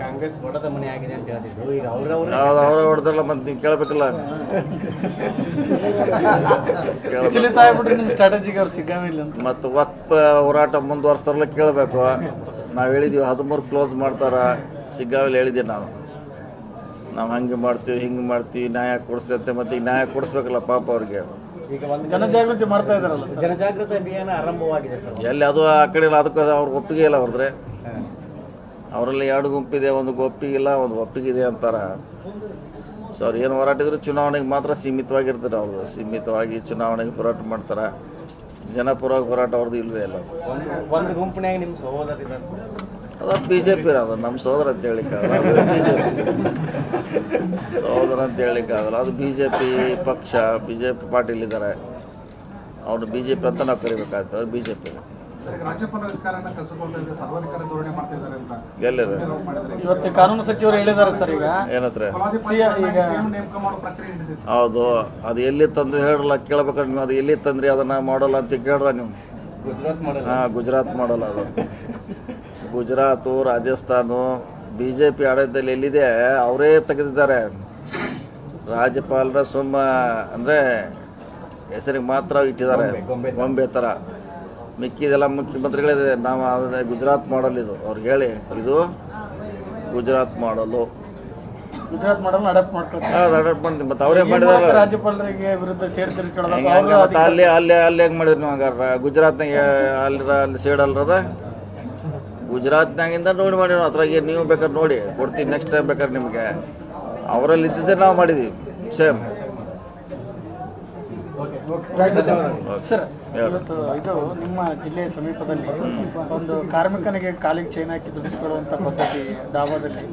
ಕಾಂಗ್ರೆಸ್ ಹೊಡೆದ ಮನೆ ಆಗಿದೆ ಅಂತ ಹೇಳ್ತಿದ್ರು. ಈಗ ಅವ್ರವ್ರ ಯಾವ್ದು ಅವರೇ ಹೊಡೆದ್ರಲ್ಲ ಮತ್ತೆ ನೀವು ಕೇಳಬೇಕಲ್ಲ. ವಿಚಲಿತ ಆಗ್ಬಿಟ್ರೆ ನಿಮ್ಮ ಸ್ಟ್ರಾಟಜಿಗೆ ಅವ್ರು ಸಿಗ್ಗಾವಿಲ್ಲ ಅಂತ. ಮತ್ತು ಒತ್ತ ಹೋರಾಟ ಮುಂದುವರ್ಸ್ತಾರಲ್ಲ ಕೇಳಬೇಕು. ನಾವು ಹೇಳಿದ್ದೀವಿ ಹದಿಮೂರು ಕ್ಲೋಸ್ ಮಾಡ್ತಾರ. ಸಿಗ್ಗಾವಲ್ಲಿ ಹೇಳಿದ್ದೆ ನಾನು. ನಾವು ಹಂಗೆ ಮಾಡ್ತೀವಿ ಹಿಂಗೆ ಮಾಡ್ತೀವಿ ನ್ಯಾಯ ಕೊಡಿಸ್ತಂತೆ ಮತ್ತೆ ಈಗ ನ್ಯಾಯ ಕೊಡಿಸ್ಬೇಕಲ್ಲ ಪಾಪ ಅವ್ರಿಗೆ. ಈಗ ಒಂದು ಜನಜಾಗೃತಿ ಮಾಡ್ತಾ ಇದಾರಲ್ಲ ಸರ್? ಜನಜಾಗೃತಿ ಅಭಿಯಾನ ಆರಂಭವಾಗಿದೆ ಸರ್. ಎಲ್ಲಿ ಅದು ಆ ಕಡೆ ಇಲ್ಲ ಅದಕ್ಕೆ ಅವ್ರಿಗೆ ಒಪ್ಪಿಗೆ ಇಲ್ಲ ಅವ್ರದ್ರೆ. ಅವರಲ್ಲಿ ಎರಡು ಗುಂಪಿದೆ ಒಂದು ಒಪ್ಪಿಗಿಲ್ಲ ಒಂದು ಒಪ್ಪಿಗಿದೆ ಅಂತಾರ. ಸೊ ಅವ್ರು ಏನು ಹೋರಾಟ ಇದ್ರು ಚುನಾವಣೆಗೆ ಮಾತ್ರ ಸೀಮಿತವಾಗಿರ್ತಾರೆ ಅವರು ಸೀಮಿತವಾಗಿ ಚುನಾವಣೆಗೆ ಹೋರಾಟ ಮಾಡ್ತಾರೆ. ಜನಪರ ಹೋರಾಟ ಅವ್ರದ್ದು ಇಲ್ವೇ ಇಲ್ಲ. ಒಂದು ಒಂದು ಗುಂಪಿನಾಗ ನಿಮ್ಮ ಸಹೋದರ ಇದ್ದಾರೆ ಅದು ಬಿ ಜೆ ಪಿ ಅದು ನಮ್ಮ ಸೋದರ ಅಂತ ಹೇಳಿಕ್ಕಾಗಲ್ಲ ಅದು ಬಿ ಜೆ ಪಿ ಸೋದರ ಅಂತ ಹೇಳಿಕ್ಕಾಗಲ್ಲ ಅದು ಬಿ ಜೆ ಪಿ ಪಕ್ಷ ಬಿ ಜೆ ಪಿ ಪಾರ್ಟಿಲಿದ್ದಾರೆ ಅವ್ರು ಬಿ ಜೆ ಪಿ ಅಂತ ನಾವು ಕರಿಬೇಕಾಗ್ತದೆ ಬಿ ಜೆ ಪಿ ಇವತ್ತು ಕಾನೂನು ಸಚಿವರು ಹೇಳಿದ್ದಾರೆ ಸರ್ ಈಗ. ಏನತ್ರ? ಹೌದು ಅದು ಎಲ್ಲಿ ತಂದು ಹೇಳಲ್ಲ ಕೇಳ್ಬೇಕಾದ್ರೆ ನೀವು ಅದು ಎಲ್ಲಿ ತಂದ್ರಿ ಅದನ್ನ ಮಾಡಲ್ಲ ಅಂತ ಕೇಳ್ರ ನೀವು. ಹಾ ಗುಜರಾತ್ ಮಾಡಲ್ಲ ಅದು. Gujarat Rajasthan B J P ಆಡಳಿತದಲ್ಲಿ ಎಲ್ಲಿದೆ ಅವರೇ ತೆಗೆದಿದ್ದಾರೆ. ರಾಜ್ಯಪಾಲರ ಸುಮ್ಮ ಅಂದರೆ ಹೆಸರಿಗೆ ಮಾತ್ರ ಇಟ್ಟಿದ್ದಾರೆ. ಗೊಂಬೆ. ಗೊಂಬೆ. ಥರ ಮಿಕ್ಕಿದೆಲ್ಲ ಮುಖ್ಯಮಂತ್ರಿಗಳಿದೆ. ನಾವು ಅದನ್ನೇ ಗುಜರಾತ್ ಮಾಡಲ್ ಇದು. ಅವ್ರಿಗೆ ಹೇಳಿ ಇದು Gujarat model. Gujarat model adopt ಮಾಡ್ಕೊಳ್ತಾರೆ. ಅಡಾಪ್ಟ್ ಮಾಡಿ ಮತ್ತೆ ಅವರೇ ಮಾಡಿದಾರೆ ರಾಜ್ಯಪಾಲರಿಗೆ ವಿರುದ್ಧ ಸೇಡ್ ತಿರ್ಸ್ಕೊಳ್ಳೋದು? ಹೆಂಗೆ ಮತ್ತೆ ಅಲ್ಲಿ ಅಲ್ಲಿ ಅಲ್ಲಿ ಹೆಂಗೆ ಮಾಡಿದ್ರು ನೀವು ಹಂಗಾರ? ಗುಜರಾತ್ನಾಗ ಅಲ್ಲಿ ಅಲ್ಲಿ ಸೇಡ್ ಅಲ್ರದ? ಗುಜರಾತ್ನಾಗಿಂದ ನೋಡಿ ಮಾಡಿ ಅದ್ರಾಗ ನೀವು ಬೇಕಾದ್ರೆ ನೋಡಿ. ಕೊಡ್ತೀವಿ ನೆಕ್ಸ್ಟ್ ಟೈಮ್ ಬೇಕಾದ್ರೆ ನಿಮಗೆ. ಅವರಲ್ಲಿ ಇದ್ದಿದ್ದೆ ನಾವು ಮಾಡಿದೀವಿ. ಸೇಮ್ ಸರ್ ಇವತ್ತು ಇದು ನಿಮ್ಮ ಜಿಲ್ಲೆಯ ಸಮೀಪದಲ್ಲಿ ಒಂದು ಕಾರ್ಮಿಕನಿಗೆ ಕಾಲಿಗೆ ಚೈನ್ ಹಾಕಿ ದುಡಿಸ್ಕೊಳ್ಳುವಂಥ ಪದ್ಧತಿ ಡಾಬಾದಲ್ಲಿ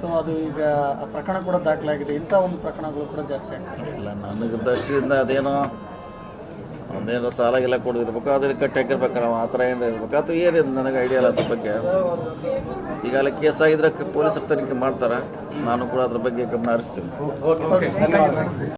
ಸೊ ಅದು ಈಗ ಆ ಪ್ರಕರಣ ಕೂಡ ದಾಖಲಾಗಿದೆ. ಇಂಥ ಒಂದು ಪ್ರಕರಣಗಳು ಕೂಡ ಜಾಸ್ತಿ ಆಗ್ತದೆ ಇಲ್ಲ ನನಗೆ ದೃಷ್ಟಿಯಿಂದ ಅದೇನೋ ಒಂದೇನೋ ಸಾಲ ಗಿಲ ಅದಕ್ಕೆ ಅದನ್ನ ಕಟ್ಟಿ ಹಾಕಿರ್ಬೇಕು ನಾವು ಆ ಥರ ಏನು ಇರ್ಬೇಕು. ಅಥವಾ ಏನಿದೆ ನನಗೆ ಐಡಿಯಾ ಇಲ್ಲ ಅದ್ರ ಬಗ್ಗೆ. ಈಗ ಅಲ್ಲಿ ಕೇಸ್ ಆಗಿದ್ರೆ ಪೊಲೀಸರು ತನಿಖೆ ಮಾಡ್ತಾರೆ. ನಾನು ಕೂಡ ಅದ್ರ ಬಗ್ಗೆ ಗಮನ ಹರಿಸ್ತೀನಿ.